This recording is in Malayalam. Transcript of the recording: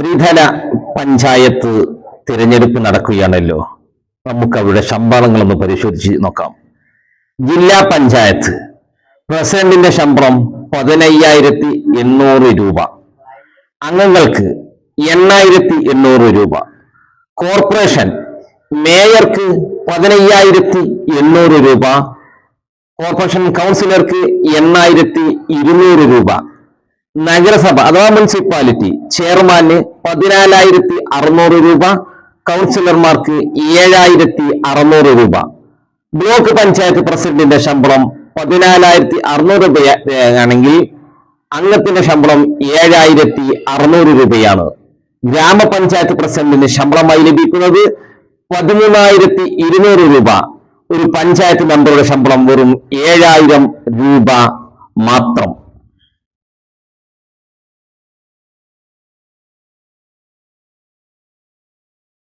ത്രിതല പഞ്ചായത്ത് തിരഞ്ഞെടുപ്പ് നടക്കുകയാണല്ലോ. നമുക്ക് അവരുടെ ശമ്പളങ്ങളൊന്ന് പരിശോധിച്ച് നോക്കാം. ജില്ലാ പഞ്ചായത്ത്. പ്രസിഡന്റിന്റെ ശമ്പളം പതിനയ്യായിരത്തി എണ്ണൂറ് രൂപ. അംഗങ്ങൾക്ക് എണ്ണായിരത്തി എണ്ണൂറ് രൂപ. കോർപ്പറേഷൻ മേയർക്ക് പതിനയ്യായിരത്തി എണ്ണൂറ് രൂപ. കോർപ്പറേഷൻ കൗൺസിലർക്ക് എണ്ണായിരത്തി ഇരുന്നൂറ് രൂപ. നഗരസഭ അഥവാ മുനിസിപ്പാലിറ്റി ചെയർമാന് പതിനാലായിരത്തി അറുന്നൂറ് രൂപ കൗൺസിലർമാർക്ക് ഏഴായിരത്തി അറുന്നൂറ് രൂപ. ബ്ലോക്ക് പഞ്ചായത്ത് പ്രസിഡന്റിന്റെ ശമ്പളം പതിനാലായിരത്തി അറുന്നൂറ് രൂപയാണെങ്കിൽ അംഗത്തിന്റെ ശമ്പളം ഏഴായിരത്തി അറുന്നൂറ് രൂപയാണ്. ഗ്രാമപഞ്ചായത്ത് പ്രസിഡന്റിന് ശമ്പളമായി ലഭിക്കുന്നത് പതിമൂന്നായിരത്തി ഇരുന്നൂറ് രൂപ. ഒരു പഞ്ചായത്ത് മെമ്പറുടെ ശമ്പളം വെറും ഏഴായിരം രൂപ മാത്രം.